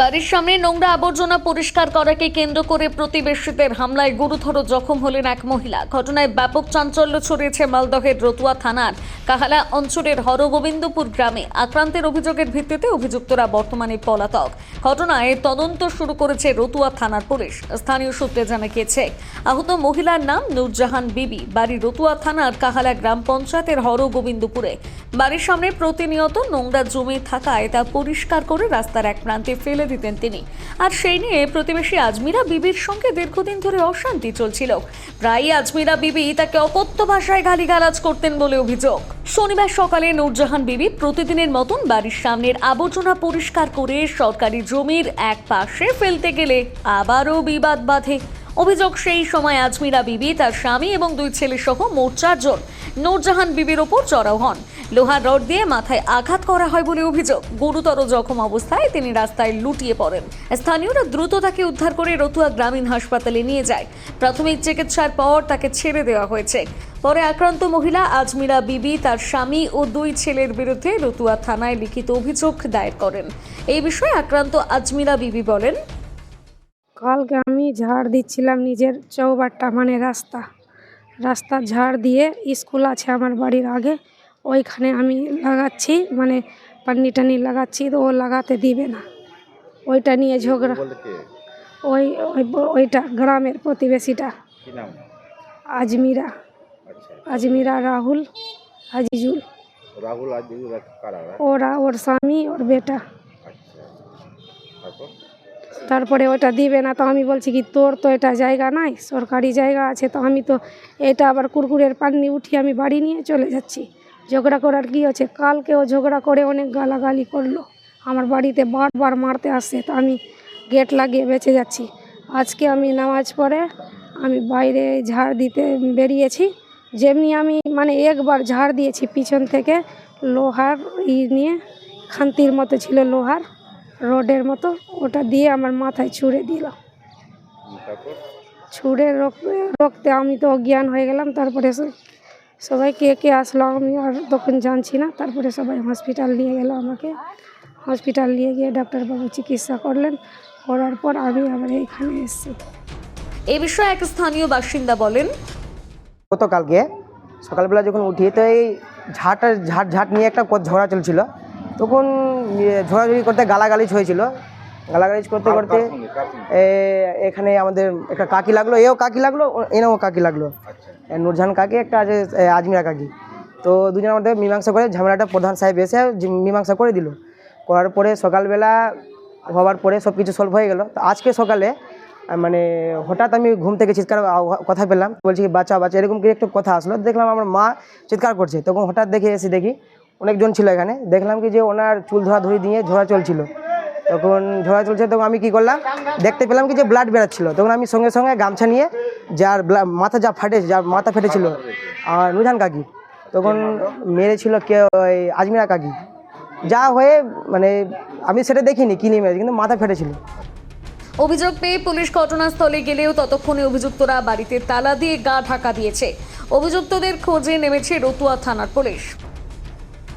বাড়ির সামনে নোংরা আবর্জনা পরিষ্কার করাকে কেন্দ্র করে প্রতিবেশীদের হামলায় গুরুতর জখম হলেন এক মহিলা। ঘটনায় ব্যাপক চাঞ্চল্য ছড়িয়েছে মালদহের রতুয়া থানার কাহালা অঞ্চলের হরগোবিন্দপুর গ্রামে। আক্রান্তের অভিযোগের ভিত্তিতে অভিযুক্তরা বর্তমানে পলাতক। ঘটনায় তদন্ত শুরু করেছে রতুয়া থানার পুলিশ। স্থানীয় সূত্রে জানা গিয়েছে, আহত মহিলার নাম নূরজাহান বিবি। বাড়ি রতুয়া থানার কাহালা গ্রাম পঞ্চায়েতের হরগোবিন্দপুরে। বাড়ির সামনে প্রতিনিয়ত নোংরা জমে থাকায় তা পরিষ্কার করে রাস্তার এক প্রান্তে ফেলে দিতেন তিনি। আর সেই নিয়ে প্রতিবেশী আজমিরা বিবির সঙ্গে দীর্ঘদিন ধরে অশান্তি চলছিল। প্রায়ই আজমিরা বিবি তাকে অকথ্য ভাষায় গালিগালাজ করতেন বলে অভিযোগ। শনিবার সকালে নূরজাহান বিবি প্রতিদিনের মতন বাড়ির সামনের আবর্জনা পরিষ্কার করে সরকারি জমির এক পাশে ফেলতে গেলে আবারও বিবাদ বাধে। অভিযোগ সেই সময় আজমিরা বিবি, তার স্বামী এবং দুই ছেলে সহ মোট চারজন। নূরজাহান বিবির ওপর চড়াও হন। লোহার রড দিয়ে মাথায় আঘাত করা হয় বলে অভিযোগ। গুরুতর জখম অবস্থায় তিনি রাস্তায় লুটিয়ে পড়েন। স্থানীয়রা দ্রুত তাকে উদ্ধার করে রতুয়া গ্রামীণ হাসপাতালে নিয়ে যায়। প্রাথমিক চিকিৎসার পর তাকে ছেড়ে দেওয়া হয়েছে। পরে আক্রান্ত মহিলা আজমিরা বিবি, তার স্বামী ও দুই ছেলের বিরুদ্ধে রতুয়া থানায় লিখিত অভিযোগ দায়ের করেন। এই বিষয়ে আক্রান্ত আজমিরা বিবি বলেন, কালকে আমি ঝাড় দিচ্ছিলাম নিজের চৌবাট্টা মানে রাস্তা। রাস্তা ঝাড় দিয়ে স্কুল আছে আমার বাড়ির আগে। ওইখানে আমি লাগাচ্ছি মানে পান্নি টানি লাগাচ্ছি তো ও লাগাতে দিবে না। ওইটা নিয়ে ঝগড়া। ওই ওই ওইটা গ্রামের প্রতিবেশীটা। আজমিরা। আচ্ছা। আজমিরা রাহুল আজিজুল। রাহুল আজ কারা ওরা? ওরা ওর স্বামী ওর বেটা। আচ্ছা। তারপর ওটা দিবে না, তো আমি বলছি কি, তোর তো এটা জায়গা নাই, সরকারি জায়গা আছে, তো আমি তো এটা আবার কুরকুরের পানি উঠিয়ে আমি বাড়ি নিয়ে চলে যাচ্ছি। ঝগড়া করার কি আছে? কালকেও ঝগড়া করে অনেক গালাগালি করল। আমার বাড়িতে বারবার মারতে আসছে, তো আমি গেট লাগিয়ে বেঁচে যাচ্ছি। আজকে আমি নামাজ পড়ে আমি বাইরে ঝাড় দিতে বেরিয়েছি। যেমনি আমি মানে একবার ঝাড় দিয়েছি, পিছন থেকে লোহার ই নিয়ে, খান্তির মতো ছিল লোহার। রডের মতো ওটা দিয়ে আমার মাথায় ছুঁড়ে দিল। ছুঁড়ে রক্তে রক্তে আমি তো অজ্ঞান হয়ে গেলাম তারপরে সবাই কে কে আসলো আমি আর তখন জানছি না তারপরে সবাই হসপিটাল নিয়ে গেল আমাকে। হসপিটাল নিয়ে গিয়ে ডাক্তারবাবু চিকিৎসা করলেন করার পর আমি আবার এখানে এসেছি। এ বিষয়ে এক স্থানীয় বাসিন্দা বলেন গতকালকে সকালবেলা যখন উঠি তো এই ঝাঁটা ঝাঁট ঝাঁট নিয়ে একটা ঝগড়া চলছিল। তখন ঝগড়াঝড়ি করতে গালাগালিজ হয়েছিল। গালাগালিজ করতে করতে এখানে আমাদের একটা কাকি লাগল এও কাকি লাগল এনেও কাকি লাগল। আচ্ছা। নূরজাহান কাকি একটা আছে আজমিরা কাকি। তো দুজনের মধ্যে মীমাংসা করে ঝামেলাটা প্রধান সাহেব এসে মীমাংসা করে দিল। করার পরে সকালবেলা হওয়ার পরে সব কিছু সলভ হয়ে গেল। তো আজকে সকালে মানে হঠাৎ আমি ঘুম থেকে চিৎকার কথা পেলাম। বলছি কি বাচ্চা বাচ্চা এরকম কি একটা কথা আসলো। দেখলাম আমার মা চিৎকার করছে। তখন হঠাৎ দেখে এসে দেখি অনেকজন ছিল এখানে। দেখলাম কি যে ওনার চুল ধরাধরি দিয়ে ঝোড়া চলছিল। তখন ঝোড়া চলছে তখন আমি কি করলাম? দেখতে পেলাম কি যে ব্লাড বেরোচ্ছিল। তখন আমি সঙ্গে সঙ্গে গামছা নিয়ে যার মাথা যা ফাটে, যার মাথা ফেটেছিল, আর নুজান কাকি, তখন মেরেছিল কে ওই আজমিরা কাকি। যা হয়ে মানে আমি সেটা দেখিনি কিনে মেরেছে, কিন্তু মাথা ফেটেছিল। অভিযোগ পেয়ে পুলিশ ঘটনাস্থলে গেলেও ততক্ষণে অভিযুক্তরা বাড়িতে তালা দিয়ে গা ঢাকা দিয়েছে। অভিযুক্তদের খোঁজে নেমেছে রতুয়া থানার পুলিশ।